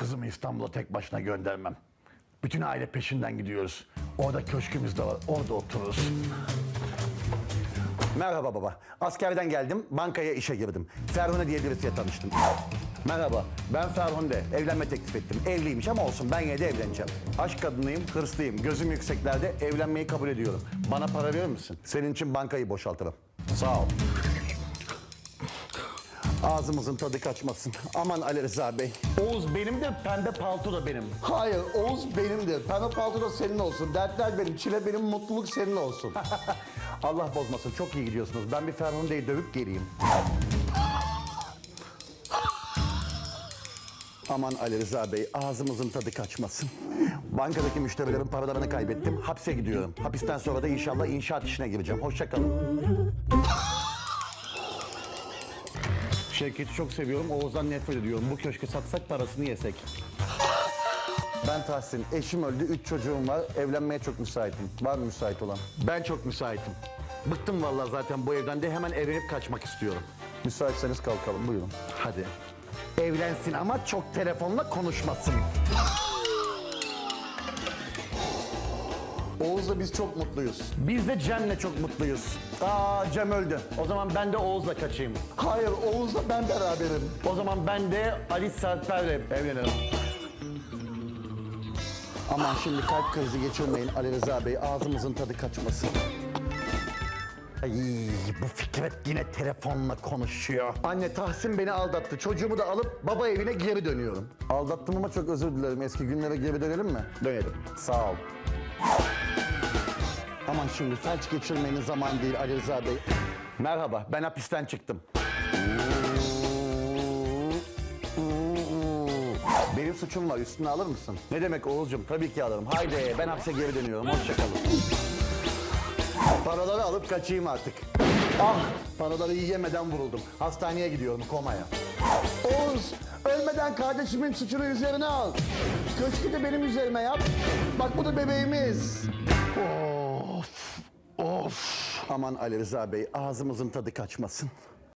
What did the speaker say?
kızımı İstanbul'a tek başına göndermem. Bütün aile peşinden gidiyoruz. Orada köşkümüz de var. Orada otururuz. Merhaba baba. Askerden geldim, bankaya işe girdim. Ferhunde diye birisiyle tanıştım. Merhaba, ben Ferhunde. Evlenme teklif ettim. Evliymiş ama olsun ben yine de evleneceğim. Aşk kadınıyım, hırslıyım. Gözüm yükseklerde evlenmeyi kabul ediyorum. Bana para verir misin? Senin için bankayı boşaltırım. Sağ ol. Ağzımızın tadı kaçmasın. Aman Ali Rıza Bey. Oğuz benimdir, pembe palto da benim. Hayır, Oğuz benimdir. Pembe palto da senin olsun. Dertler benim, çile benim, mutluluk senin olsun. Allah bozmasın, çok iyi gidiyorsunuz. Ben bir Ferhunde'yi dövüp geleyim. Aman Ali Rıza Bey, ağzımızın tadı kaçmasın. Bankadaki müşterilerin paralarını kaybettim. Hapse gidiyorum. Hapisten sonra da inşallah inşaat işine gireceğim. Hoşça kalın. Şevket'i çok seviyorum. Oğuz'dan nefret ediyorum. Bu köşkü satsak parasını yesek. Ben Tahsin. Eşim öldü. Üç çocuğum var. Evlenmeye çok müsaitim. Var mı müsait olan? Ben çok müsaitim. Bıktım vallahi zaten bu evden de hemen evlenip kaçmak istiyorum. Müsaitseniz kalkalım. Buyurun. Hadi. Evlensin ama çok telefonla konuşmasın. Oğuz'la biz çok mutluyuz. Biz de Cem'le çok mutluyuz. Aa Cem öldü. O zaman ben de Oğuz'la kaçayım. Hayır Oğuz'la ben beraberim. O zaman ben de Ali Serper'le evlenirim. Aman şimdi kalp krizi geçirmeyin Ali Rıza Bey. Ağzımızın tadı kaçmasın. Ay bu Fikret yine telefonla konuşuyor. Anne Tahsin beni aldattı. Çocuğumu da alıp baba evine geri dönüyorum. Aldattım ama çok özür dilerim. Eski günlere geri dönelim mi? Dönelim. Sağ ol. Aman şimdi felç geçirmenin zaman değil Ali Rıza Bey. Merhaba ben hapisten çıktım. Benim suçum var üstüne alır mısın? Ne demek Oğuzcuğum tabii ki alırım. Haydi ben hapse geri dönüyorum hoşçakalın. Paraları alıp kaçayım artık. Ah paraları yiyemeden vuruldum. Hastaneye gidiyorum komaya. Oğuz ölmeden kardeşimin suçunu üzerine al. Köşkü de benim üzerime yap. Bak bu da bebeğimiz. Of of. Aman Ali Rıza Bey ağzımızın tadı kaçmasın.